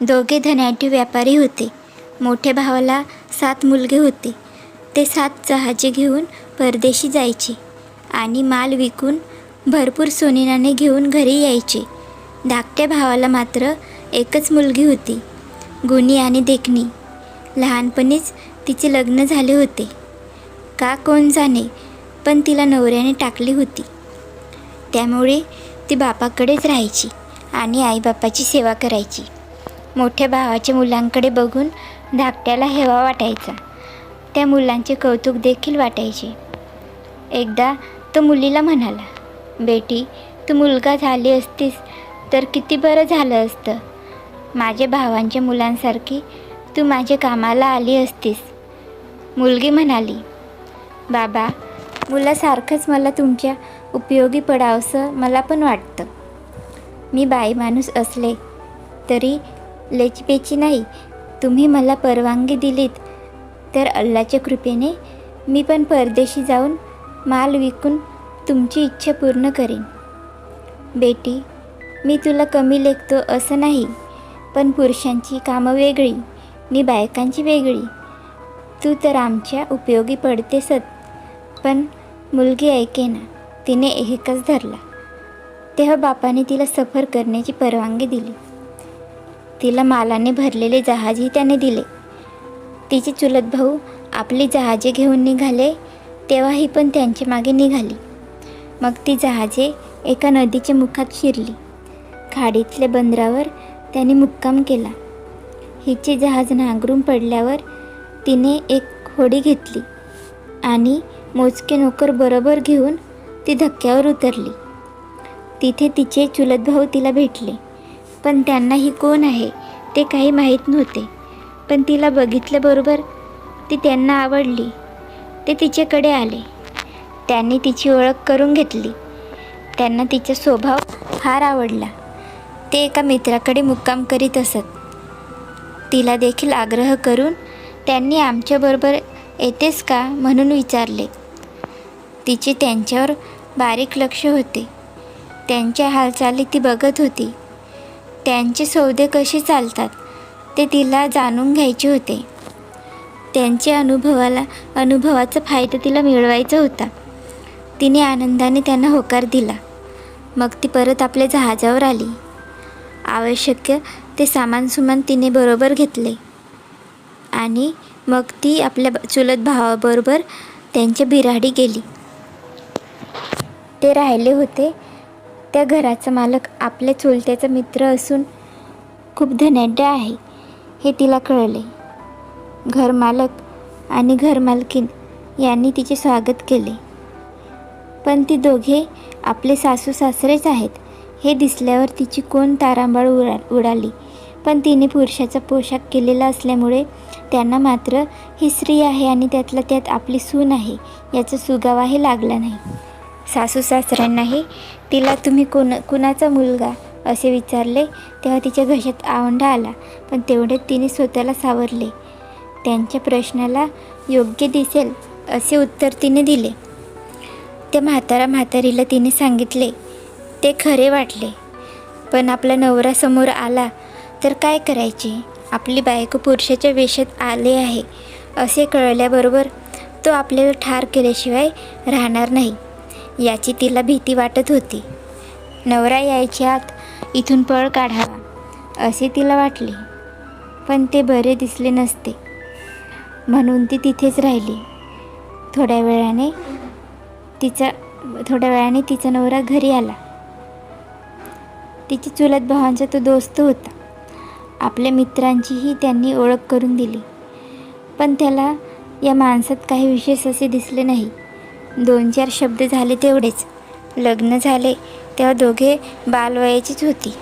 दोघे धनाढ्य व्यापारी होते. मोठ्या भावाला सात मुलगे होते. ते सात जहाजे घेऊन परदेशी जायचे आणि माल विकून भरपूर सोनेनाणे घेऊन घरी यायचे. धाकट्या भावाला मात्र एकच मुलगी होती गुणी आणि देखणी. लहानपणीच तिचे लग्न झाले होते. का कोण जाणे पण तिला नवऱ्याने टाकली होती. त्यामुळे ती बापाकडेच राहायची आणि आईबापाची सेवा करायची. मोठ्या भावाच्या मुलांकडे बघून धाकट्याला हेवा वाटायचा. त्या मुलांचे कौतुक देखील वाटायचे. एकदा तो मुलीला म्हणाला बेटी तू मुलगा झाली असतीस तर किती बरं झालं असतं. माझ्या भावांच्या मुलांसारखी तू माझ्या कामाला आली असतीस. मुलगी म्हणाली बाबा मुलासारखंच मला तुमच्या उपयोगी पडावंसं मला पण वाटतं. मी बाई माणूस असले तरी लेचपेची नाही. तुम्ही मला परवानगी दिलीत. तर अल्लाच्या कृपेने मी पण परदेशी जाऊन माल विकून तुमची इच्छा पूर्ण करीन. बेटी मी तुला कमी लेखतो असं नाही पण पुरुषांची कामं वेगळी मी बायकांची वेगळी. तू तर आमच्या उपयोगी पडतेसच पण मुलगी ऐके ना तिने एकच धरला. तेव्हा बापाने तिला सफर करण्याची परवानगी दिली. तिला मालाने भरलेले जहाजही त्याने दिले. तिचे चुलत भाऊ आपली जहाजे घेऊन निघाले तेव्हाही पण त्यांच्या मागे निघाली. मग ती जहाजे एका नदीच्या मुखात शिरली. खाडीतल्या बंदरावर त्याने मुक्काम केला. हिचे जहाज नांगरून पडल्यावर तिने एक होडी घेतली आणि मोजके नोकर बरोबर घेऊन ती धक्क्यावर उतरली. तिथे तिचे चुलत भाऊ तिला भेटले. पण त्यांना ही कोण आहे ते काही माहीत नव्हते. पण तिला बघितल्याबरोबर ती त्यांना आवडली. ते तिच्याकडे आले. त्यांनी तिची ओळख करून घेतली. त्यांना तिचा स्वभाव फार आवडला. ते एका मित्राकडे मुक्काम करीत असत. तिला देखील आग्रह करून त्यांनी आमच्याबरोबर येतेस का म्हणून विचारले. तिचे त्यांच्यावर बारीक लक्ष होते. त्यांच्या हालचाली ती बघत होती. त्यांचे सौदे कसे चालतात ते तिला जाणून घ्यायचे होते. त्यांच्या अनुभवाला अनुभवाचा फायदा तिला मिळवायचा होता. तिने आनंदाने त्यांना होकार दिला. मग ती परत आपल्या जहाजावर आली. आवश्यक ते सामान सुमान तिने बरोबर घेतले. आणि मग ती आपल्या ब- चुलत भावाबरोबर त्यांच्या बिराडी गेली. ते राहिले होते त्या घराचा मालक आपल्या चुलत्याचा मित्र असून खूप धनाढ्य आहे हे तिला कळले. घरमालक आणि घरमालकीन यांनी तिचे स्वागत केले. पण ती दोघे आपले सासू सासरेच आहेत हे दिसल्यावर तिची कोण तारांबळ उडा उडाली. पण तिने पुरुषाचा पोशाख केलेला असल्यामुळे त्यांना मात्र ही स्त्री आहे आणि त्यातल्या त्यात आपली सून आहे याचा सुगावाही लागला नाही. सासू सासऱ्यांनाही तिला तुम्ही कोण कुणाचा मुलगा? असे विचारले. तेव्हा तिच्या घशात आवंढा आला पण तेवढे तिने स्वतःला सावरले. त्यांच्या प्रश्नाला योग्य दिसेल असे उत्तर तिने दिले. त्या म्हातारा म्हातारीला तिने सांगितले. ते खरे वाटले. पण आपला नवरा समोर आला तर काय करायचे? आपली बायको पुरुषाच्या वेशात आले आहे असे कळल्याबरोबर तो आपल्याला ठार केल्याशिवाय राहणार नाही. याची तिला भीती वाटत होती. नवरा यायच्या आत इथून पळ काढावा असे तिला वाटले. पण ते बरे दिसले नसते. म्हणून ती तिथेच राहिली. थोड्या वेळाने तिचा थोड्या वेळाने तिचा नवरा घरी आला. तिची चुलत भावांचा तो दोस्त होता. आपल्या मित्रांचीही त्यांनी ओळख करून दिली. पण त्याला या माणसात काही विशेष असे दिसले नाही. दोन चार शब्द झाले तेवढेच. लग्न झाले तेव्हा दोघे बालवयाचीच होती.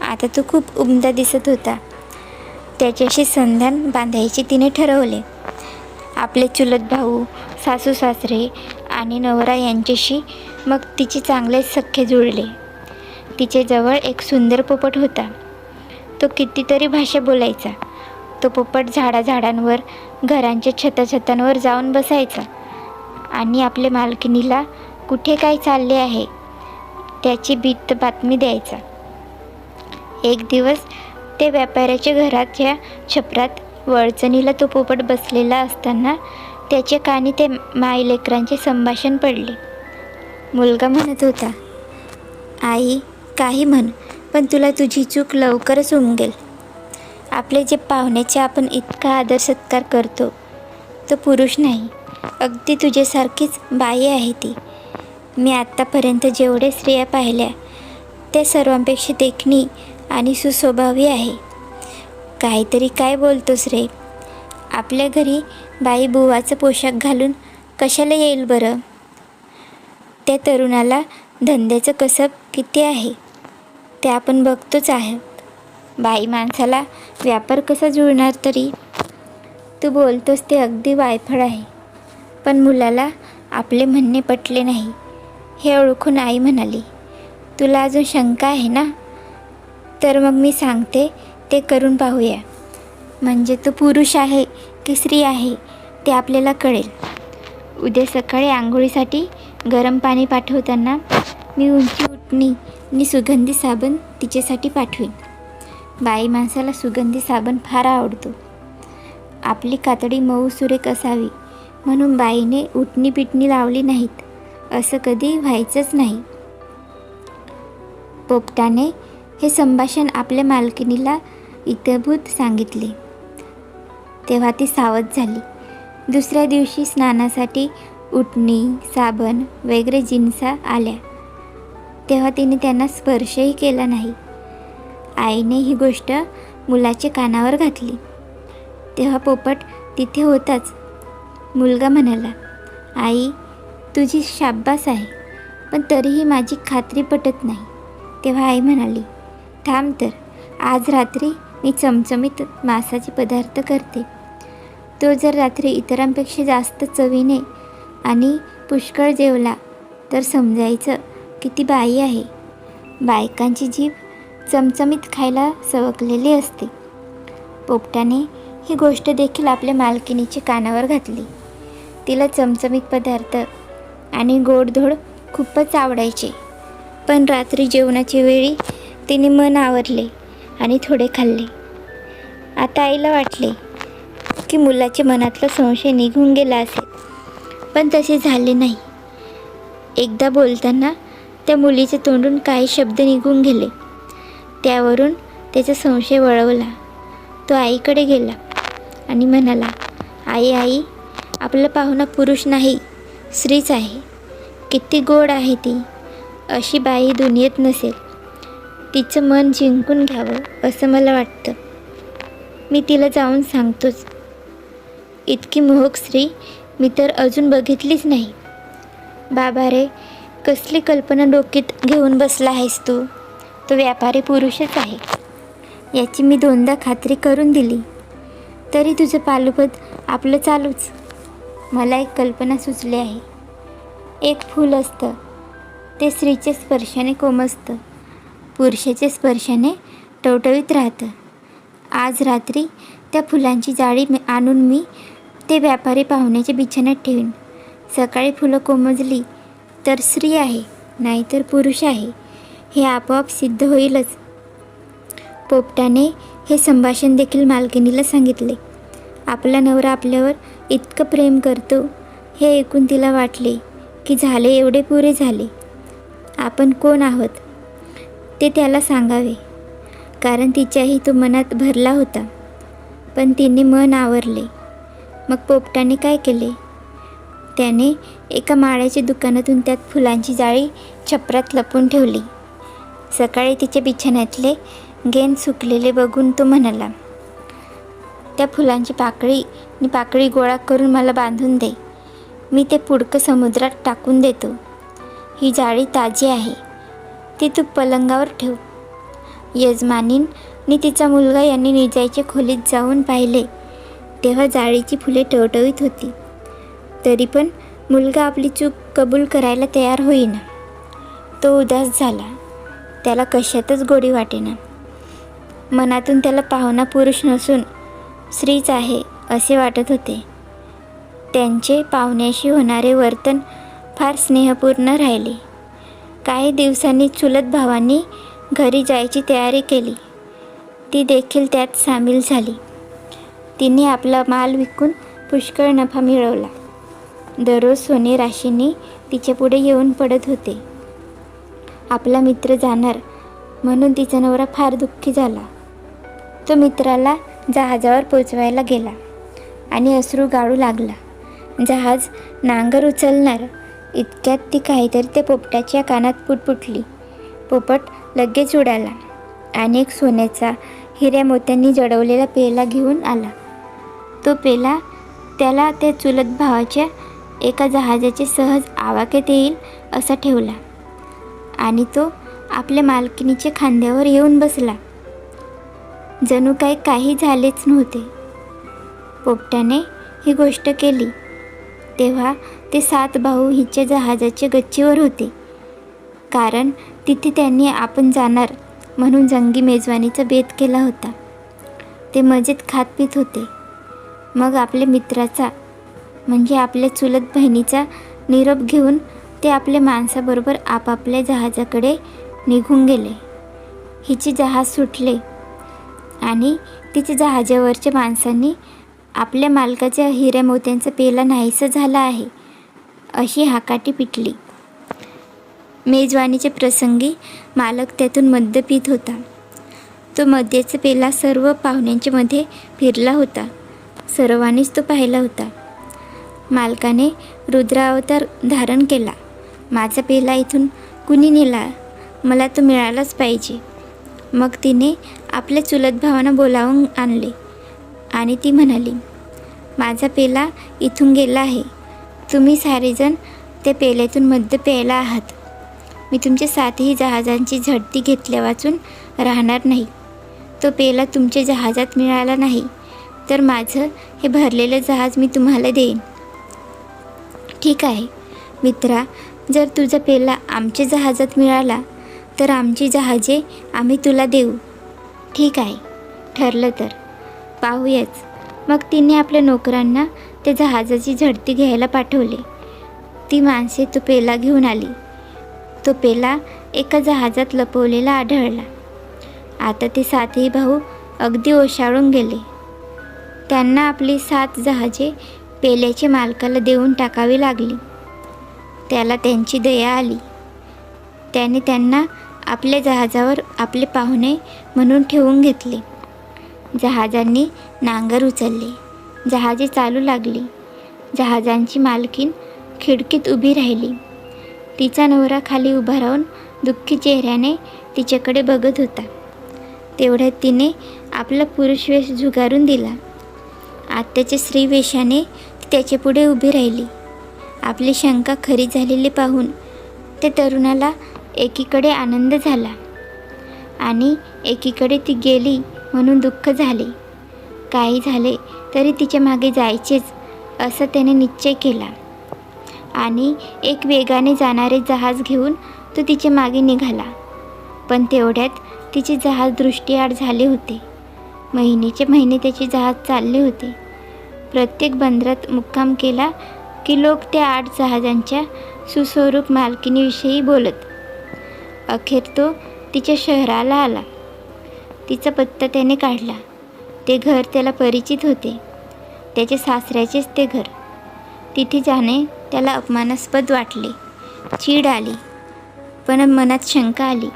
आता तो खूप उमदा दिसत होता. त्याच्याशी संधान बांधायचे तिने ठरवले. आपले चुलत भाऊ सासू सासरे आणि नवरा यांच्याशी मग तिचे चांगलेच सख्खे जुळले. तिच्याजवळ एक सुंदर पोपट होता. तो कितीतरी भाषा बोलायचा. तो पोपट झाडाझाडांवर घरांच्या छताछतांवर जाऊन बसायचा. आणि आपल्या मालकिनीला कुठे काय चालले आहे त्याची भीत बातमी द्यायचा. एक दिवस ते व्यापाऱ्याच्या घराच्या छपरात वळचणीला तो पोपट बसलेला असताना त्याच्या कानी ते माईलेकरांचे संभाषण पडले. मुलगा म्हणत होता आई काही म्हण पण तुला तुझी चूक लवकरच उमगेल. आपले जे पाहुण्याचे आपण इतका आदर सत्कार करतो तो पुरुष नाही. अगदी तुझ्यासारखीच बाई आहे ती. मी आत्तापर्यंत जेवढे स्त्रिया पाहिल्या त्या सर्वांपेक्षा देखणी आणि सुस्वभावी आहे. काहीतरी काय बोलतोस रे? आपल्या घरी बाई बुवाचा पोशाख घालून कशाला येईल बरं? त्या तरुणाला धंद्याचं कसब किती आहे? ते आपण बघतोच आहोत बाई माणसाला व्यापार कसा जुळणार तरी? तू बोलतोस ते अगदी वायफळ आहे. पण मुलाला आपले म्हणणे पटले नाही. हे ओळखून आई म्हणाली तुला अजून शंका आहे ना? तर मग मी सांगते ते करून पाहूया. म्हणजे तो पुरुष आहे की स्त्री आहे ते आपल्याला कळेल. उद्या सकाळी आंघोळीसाठी गरम पाणी पाठवताना मी उंची उठणी आणि सुगंधी साबण तिच्यासाठी पाठवीन. बाई माणसाला सुगंधी साबण फार आवडतो. आपली कातडी मऊ सुरेख असावी. म्हणून बाईने उठणी पिटणी लावली नाहीत. असं कधी व्हायचंच नाही. पोपटाने हे संभाषण आपल्या मालकिनीला इतभूत सांगितले. तेव्हा ती सावध झाली. दुसऱ्या दिवशी स्नानासाठी उटणी साबण वगैरे जिन्सा आल्या. तेव्हा तिने त्यांना स्पर्शही केला नाही. आईने ही गोष्ट मुलाच्या कानावर घातली. तेव्हा पोपट तिथे होताच. मुलगा म्हणाला आई तुझी शाब्बास आहे पण तरीही माझी खात्री पटत नाही. तेव्हा आई म्हणाली थांब तर आज रात्री मी चमचमीत मांसाचे पदार्थ करते. तो जर रात्री इतरांपेक्षा जास्त चवीने आणि पुष्कळ जेवला तर समजायचं की ती बाई आहे. बायकांची जीभ चमचमीत खायला सवकलेली असते. पोपटाने ही गोष्ट देखील आपल्या मालकिनीच्या कानावर घातली. तिला चमचमीत पदार्थ आणि गोडधोड खूपच आवडायचे. पण रात्री जेवणाच्या वेळी तिने मन आवरले आणि थोडे खाल्ले. आता आईला वाटले की मुलाच्या मनातला संशय निघून गेला असेल पण तसे झाले नाही. एकदा बोलताना त्या मुलीचे तोंडून काही शब्द निघून गेले. त्यावरून त्याचा संशय वळवला. तो आईकडे गेला आणि म्हणाला आई आई आपला पाहुणा पुरुष नाही स्त्रीच आहे. किती गोड आहे ती. अशी बाई दुनियेत नसेल. तिचं मन जिंकून घ्यावं असं मला वाटतं. मी तिला जाऊन सांगतोच. इतकी मोहक स्त्री मी तर अजून बघितलीच नाही. बाबा रे कसली कल्पना डोक्यात घेऊन बसला आहेस तू? तो व्यापारी पुरुषच आहे. याची मी दोनदा खात्री करून दिली. तरी तुझं पालुपद आपलं चालूच. मला एक कल्पना सुचली आहे. एक फूल असतं. ते स्त्रीच्या स्पर्शाने कोमसतं पुरुषाच्या स्पर्शाने टवटवीत राहतं. आज रात्री त्या फुलांची जाळी आणून मी ते व्यापारी पाहुण्याच्या बिछाण्यात ठेवीन. सकाळी फुलं कोमजली तर स्त्री आहे नाहीतर पुरुष आहे. हे आपोआप सिद्ध होईलच. पोपटाने हे संभाषण देखील मालकिनीला सांगितले. आपला नवरा आपल्यावर इतकं प्रेम करतो हे ऐकून तिला वाटले की झाले एवढे पुरे झाले. आपण कोण आहोत? ते त्याला सांगावे. कारण तिच्याही तो मनात भरला होता. पण तिने मन आवरले. मग पोपटाने काय केले? त्याने एका माळ्याच्या दुकानातून त्यात फुलांची जाळी छपरात लपून ठेवली. सकाळी तिच्या बिछाण्यातले गेन सुकलेले बघून तो म्हणाला त्या फुलांची पाकळी आणि पाकळी गोळा करून मला बांधून दे. मी ते पुडकं समुद्रात टाकून देतो. ही जाळी ताजी आहे. ती तू पलंगावर ठेव. यजमानीन आणि तिचा मुलगा यांनी निजायच्या खोलीत जाऊन पाहिले. तेव्हा जाळीची फुले टवटवीत होती. तरी पण मुलगा आपली चूक कबूल करायला तयार होईना. तो उदास झाला. त्याला कशातच गोडी वाटेना. मनातून त्याला पाहुणा पुरुष नसून स्त्रीच आहे. असे वाटत होते. त्यांचे पाहुण्याशी होणारे वर्तन फार स्नेहपूर्ण राहिले. काही दिवसांनी चुलत भावांनी घरी जायची तयारी केली. ती देखील त्यात सामील झाली. तिने आपला माल विकून पुष्कळ नफा मिळवला. दररोज सोने राशींनी तिच्या पुढे येऊन पडत होते. आपला मित्र जाणार म्हणून तिचा नवरा फार दुःखी झाला. तो मित्राला जहाजावर पोचवायला गेला. आणि अश्रू गाळू लागला. जहाज नांगर उचलणार इतक्यात ती काहीतरी त्या पोपटाच्या कानात पुटपुटली. पोपट लगेच उडाला आणि एक सोन्याचा हिऱ्या मोत्यांनी जडवलेला पेला घेऊन आला. तो पेला त्याला त्या चुलत भावाच्या एका जहाजाचे सहज आवाक्यात येईल असा ठेवला आणि तो आपल्या मालकिनीच्या खांद्यावर येऊन बसला. जणू काही काही झालेच नव्हते. पोपट्याने ही गोष्ट केली. तेव्हा ते सात भाऊ हिच्या जहाजाच्या गच्चीवर होते. कारण तिथे त्यांनी आपण जाणार म्हणून जंगी मेजवानीचा बेत केला होता. ते मजेत खात पित होते. मग आपल्या मित्राचा म्हणजे आपल्या चुलत बहिणीचा निरोप घेऊन ते आपल्या माणसाबरोबर आपापल्या जहाजाकडे निघून गेले. हिचे जहाज सुटले आणि तिच्या जहाजावरच्या माणसांनी आपल्या मालकाच्या हिऱ्या मोत्यांचा पेला नाहीसा झाला आहे अशी हाकाटी पिटली. मेजवानीच्या प्रसंगी मालक त्यातून मद्य पित होता. तो मद्याचा पेला सर्व पाहुण्यांच्या मध्ये फिरला होता. सर्वांनीच तो पाहिला होता. मालकाने रुद्रावतार धारण केला. माझा पेला इथून कुणी नेला? मला तो मिळालाच पाहिजे. मग तिने आपल्या चुलत भावांना बोलावून आणले. आणि ती म्हणाली माझा पेला इथून गेला आहे. तुम्ही सारेजण त्या पेल्यातून मद्य प्यायला आहात. मी तुमच्या सातही जहाजांची झडती घेतल्या वाचून राहणार नाही. तो पेला तुमच्या जहाजात मिळाला नाही तर माझं हे भरलेलं जहाज मी तुम्हाला देईन. ठीक आहे. मित्रा जर तुझा पेला आमच्या जहाजात मिळाला तर आमची जहाजे आम्ही तुला देऊ. ठीक आहे. ठरलं तर. पाहूयाच. मग तिने आपल्या नोकरांना त्या जहाजाची झडती घ्यायला पाठवले. ती माणसे तो पेला घेऊन आली. तो पेला एका जहाजात लपवलेला आढळला. आता ते सातही भाऊ अगदी ओशाळून गेले. त्यांना आपली सात जहाजे पेल्याच्या मालकाला देऊन टाकावी लागली. त्याला त्यांची दया आली. त्याने त्यांना आपल्या जहाजावर आपले पाहुणे म्हणून ठेवून घेतले. जहाजांनी नांगर उचलले. जहाजे चालू लागली. जहाजांची मालकीन खिडकीत उभी राहिली. तिचा नवरा खाली उभा राहून दुःखी चेहऱ्याने तिच्याकडे बघत होता. तेवढ्यात तिने आपला पुरुषवेश झुगारून दिला. आत्याच्या स्त्रीवेशाने ती त्याच्यापुढे उभी राहिली. आपली शंका खरी झालेली पाहून त्या तरुणाला एकीकडे आनंद झाला आणि एकीकडे ती गेली म्हणून दुःख झाले. काही झाले तरी तिच्यामागे जायचेच असं त्याने निश्चय केला. आणि एक वेगाने जाणारे जहाज घेऊन तो तिच्यामागे निघाला. पण तेवढ्यात तिचे जहाज दृष्टीआड झाले होते. महिनेचे महिने त्याचे जहाज चालले होते. प्रत्येक बंदरात मुक्काम केला की लोक त्या आठ जहाजांच्या सुस्वरूप मालकीनीविषयी बोलत. अखेर तो तिच्या शहराला आला. तिचा पत्ता त्याने काढला. ते घर त्याला परिचित होते. त्याच्या सासऱ्याचेच ते घर. तिथे जाणे त्याला अपमानास्पद वाटले. चीड आली. पण मनात शंका आली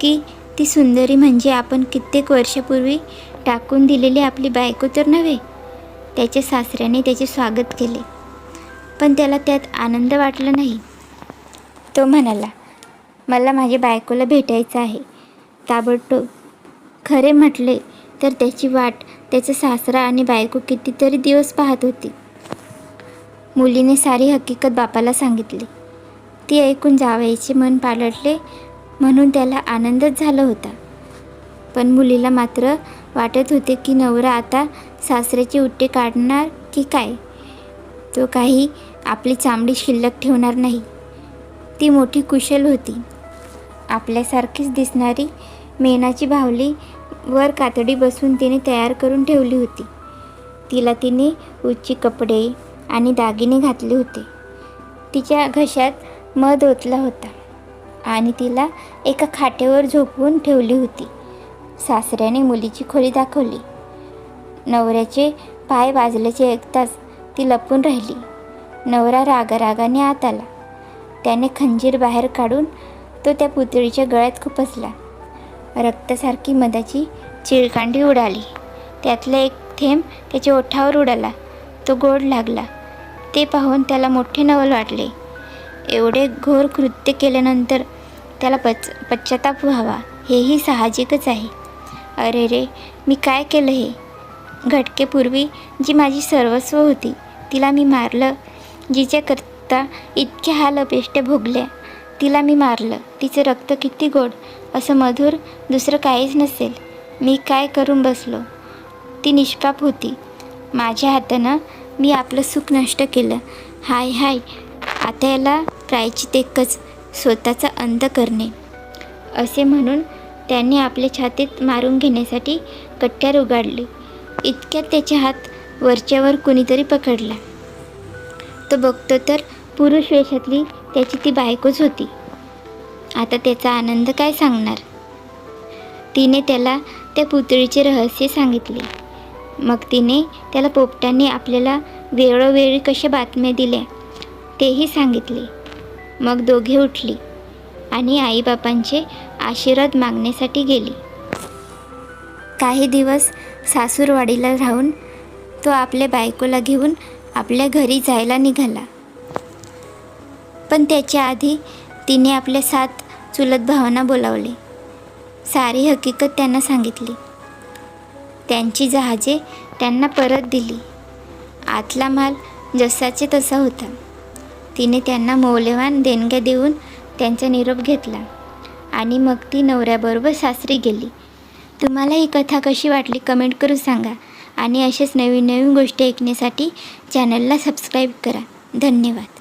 की ती सुंदरी म्हणजे आपण कित्येक वर्षापूर्वी टाकून दिलेली आपली बायको तर नव्हे? त्याच्या सासऱ्याने त्याचे स्वागत केले. पण त्याला त्यात आनंद वाटला नाही. तो म्हणाला मला माझ्या बायकोला भेटायचं आहे. ताबडतोब खरे म्हटले तर त्याची वाट त्याचा सासरा आणि बायको कितीतरी दिवस पाहत होती. मुलीने सारी हकीकत बापाला सांगितली. ती ऐकून जावयाचे मन पालटले म्हणून त्याला आनंदच झाला होता. पण मुलीला मात्र वाटत होते की नवरा आता सासऱ्याची उट्टे काढणार की काय? तो काही आपली चामडी शिल्लक ठेवणार नाही. ती मोठी कुशल होती. आपल्यासारखीच दिसणारी मेणाची बाहुली वर कातडी बसून तिने तयार करून ठेवली होती. तिला तिने उच्ची कपडे आणि दागिने घातले होते. तिच्या घशात मध ओतला होता आणि तिला एका खाटेवर झोपवून ठेवली होती. सासऱ्याने मुलीची खोली दाखवली. नवऱ्याचे पाय वाजल्याचे ऐकताच ती लपून राहिली. नवरा रागारागाने आत आला. त्याने खंजीर बाहेर काढून तो त्या पुतळीच्या गळ्यात खुपसला. रक्तासारखी मधाची चिळकांडी उडाली. त्यातला एक थेंब त्याच्या ओठावर उडाला. तो गोड लागला. ते पाहून त्याला मोठे नवल वाटले. एवढे घोर कृत्य केल्यानंतर त्याला पच पश्चाताप व्हावा हेही साहजिकच आहे. अरे रे मी काय केलं हे? घटकेपूर्वी जी माझी सर्वस्व होती तिला मी मारलं. जिच्याकरता इतक्या हाल अपेष्ट भोगल्या तिला मी मारलं. तिचं रक्त किती गोड असं मधुर दुसरं काहीच नसेल. मी काय करून बसलो? ती निष्पाप होती. माझ्या हातानं मी आपलं सुख नष्ट केलं. हाय हाय आता याला प्रायचित एकच स्वतःचा अंत करणे. असे म्हणून त्याने आपल्या छातीत मारून घेण्यासाठी कट्ट्यार उगाडली इतक्यात त्याचे हात वरच्यावर कुणीतरी पकडला. तो बघतो तर पुरुष वेशातली त्याची ती बायकोच होती. आता त्याचा आनंद काय सांगणार? तिने त्याला त्या पुतळीचे रहस्य सांगितले. मग तिने त्याला पोपटाने आपल्याला वेळोवेळी कशा बातम्या दिल्या तेही सांगितले. मग दोघे उठली आणि आईबापांचे आशीर्वाद मागण्यासाठी गेली. काही दिवस सासूरवाडीला राहून तो आपल्या बायकोला घेऊन आपल्या घरी जायला निघाला. पण त्याच्या आधी तिने आपल्या सात चुलत भावांना बोलावले. सारी हकीकत त्यांना सांगितली. त्यांची जहाजे त्यांना परत दिली. आतला माल जसाचे तसा होता. तिने त्यांना मौल्यवान देणग्या देऊन त्यांचा निरोप घेतला आणि मग ती नवऱ्याबरोबर सासरी गेली. तुम्हाला ही कथा कशी वाटली कमेंट करून सांगा आणि असेच नवीन नवीन गोष्टी ऐकण्यासाठी चॅनलला सबस्क्राईब करा. धन्यवाद.